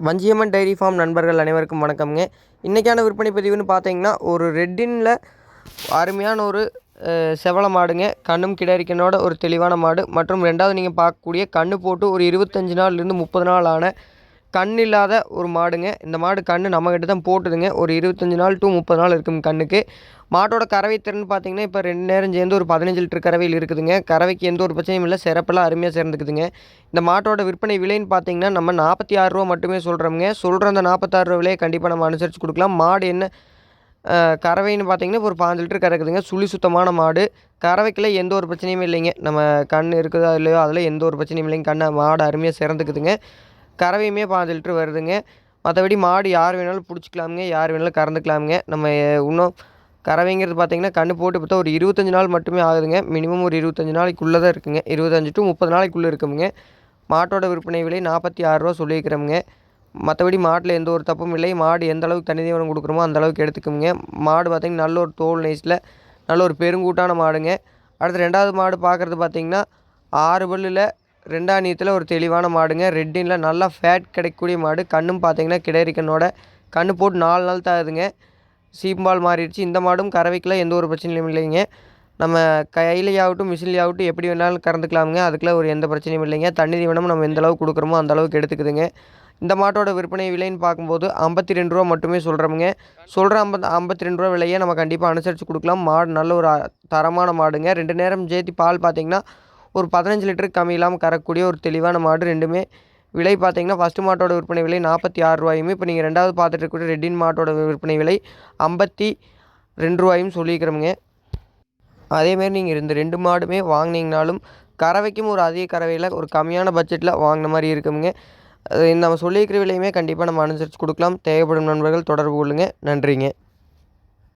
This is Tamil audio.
வஞ்சியம்மன் டைரி ஃபார்ம் நண்பர்கள் அனைவருக்கும் வணக்கம்ங்க. இன்றைக்கான விற்பனை பதிவுன்னு பார்த்தீங்கன்னா ஒரு ரெட்டினில் அருமையான ஒரு அஹ், செவல மாடுங்க. கண்ணும் கிடரிக்கனோட ஒரு தெளிவான மாடு. மற்றும் ரெண்டாவது நீங்கள் பார்க்கக்கூடிய கண்ணு போட்டு ஒரு இருபத்தஞ்சி நாள்லேருந்து முப்பது நாள் ஆன கண் இல்லாத ஒரு மாடுங்க. இந்த மாடு கண் நம்மக்கிட்ட தான் போட்டுதுங்க. ஒரு இருபத்தஞ்சி நாள் டூ முப்பது நாள் இருக்கும் கண்ணுக்கு. மாட்டோட கறவை திறன் பார்த்தீங்கன்னா இப்போ ரெண்டு நேரம் சேர்ந்து ஒரு பதினஞ்சு லிட்டர் கறவையில் இருக்குதுங்க. கறவைக்கு எந்த ஒரு பிரச்சனையும் இல்லை. சிறப்பெல்லாம் அருமையாக சேர்ந்துக்குதுங்க. இந்த மாட்டோட விற்பனை விலைன்னு பார்த்தீங்கன்னா நம்ம நாற்பத்தி ஆறு ரூபா மட்டுமே சொல்கிறோமுங்க சொல்கிற அந்த நாற்பத்தாறு ரூபா விலையை கண்டிப்பாக நம்ம அனுசரித்து கொடுக்கலாம். மாடு என்ன கறவைன்னு பார்த்தீங்கன்னா ஒரு பாஞ்சு லிட்டர் கறக்குதுங்க. சுழி சுத்தமான மாடு. கறவைக்குள்ளே எந்த ஒரு பிரச்சனையும் இல்லைங்க. நம்ம கண் இருக்குதா இல்லையோ அதில் எந்த ஒரு பிரச்சனையும் இல்லைங்க. கண்ணை மாடு அருமையாக சிறந்துக்குதுங்க. கறவையுமே பாஞ்சு லிட்டர் வருதுங்க. மற்றபடி மாடு யார் வேணாலும் பிடிச்சிக்கலாமுங்க யார் வேணாலும் கறந்துக்கலாமுங்க. நம்ம இன்னும் கறவைங்கிறது பார்த்தீங்கன்னா கண்ணு போட்டு பார்த்தா ஒரு இருபத்தஞ்சி நாள் மட்டுமே ஆகுதுங்க. மினிமம் ஒரு இருபத்தஞ்சி நாளைக்குள்ளே தான் இருக்குங்க. இருபத்தஞ்சி டு முப்பது நாளைக்குள்ளே இருக்குங்க மாட்டோட விற்பனை விலை நாற்பத்தி ஆறுரூவா சொல்லியிருக்கிறோமுங்க. மற்றபடி மாட்டில் எந்த ஒரு தப்பும் இல்லை. மாடு எந்த அளவுக்கு தண்ணி தீவனம் கொடுக்குறோமோ அந்த அளவுக்கு எடுத்துக்கோங்க மாடு பார்த்திங்கன்னா நல்ல ஒரு தோல் நைஸில் நல்ல ஒரு பெருங்கூட்டான மாடுங்க. அடுத்து ரெண்டாவது மாடு பார்க்குறது பார்த்திங்கன்னா ஆறு பல்லில் ரெண்டாணியத்தில் ஒரு தெளிவான மாடுங்க. ரெட்டினில் நல்லா ஃபேட் கிடைக்கக்கூடிய மாடு. கண்ணும் பார்த்தீங்கன்னா கிடைரிக்கனோட கண்ணு போட்டு நாலு நாள் தாகுதுங்க சீம்பால் மாறிடுச்சு. இந்த மாடும் கறவைக்கெல்லாம் எந்த ஒரு பிரச்சனையும் இல்லைங்க. நம்ம கையிலையாகட்டும் மிஷின்லையாகட்டும் எப்படி வேணாலும் கறந்துக்கலாமுங்க. அதுக்கெல்லாம் ஒரு எந்த பிரச்சனையும் இல்லைங்க. தண்ணி தீவனம் நம்ம எந்த அளவுக்கு கொடுக்குறோமோ அந்த அளவுக்கு எடுத்துக்குதுங்க. இந்த மாட்டோட விற்பனை விலைன்னு பார்க்கும்போது ஐம்பத்தி ரெண்டு ரூபா மட்டுமே சொல்கிறோமுங்க சொல்கிற ஐம்பது ஐம்பத்தி ரெண்டு ரூபா விலையை நம்ம கண்டிப்பாக அனுசரித்து கொடுக்கலாம். மாடு நல்ல ஒரு தரமான மாடுங்க. ரெண்டு நேரம் சேர்த்து பால் பார்த்தீங்கன்னா ஒரு பதினஞ்சு லிட்டருக்கு கம்மி இல்லாமல் கறக்கூடிய ஒரு தெளிவான மாடு ரெண்டுமே. விலை பார்த்தீங்கன்னா ஃபஸ்ட்டு மாட்டோட விற்பனை விலை நாற்பத்தி ஆறு ரூபாயுமே இப்போ நீங்கள் ரெண்டாவது பார்த்துட்டு இருக்கக்கூடிய ரெட்டின் மாட்டோட விற்பனை விலை ஐம்பத்தி ரெண்டு ரூபாயும் சொல்லியிருக்கிறோமுங்க. அதேமாரி நீங்கள் இந்த ரெண்டு மாடுமே வாங்கினீங்கனாலும் கறவைக்கும் ஒரு அதிக கறவையில் ஒரு கம்மியான பட்ஜெட்டில் வாங்கின மாதிரி இருக்குங்க நம்ம சொல்லியிருக்கிற விலையுமே கண்டிப்பாக நம்ம அனுசரித்து கொடுக்கலாம். தேவைப்படும் நண்பர்கள் தொடர்பு கொள்ளுங்கள் நன்றிங்க.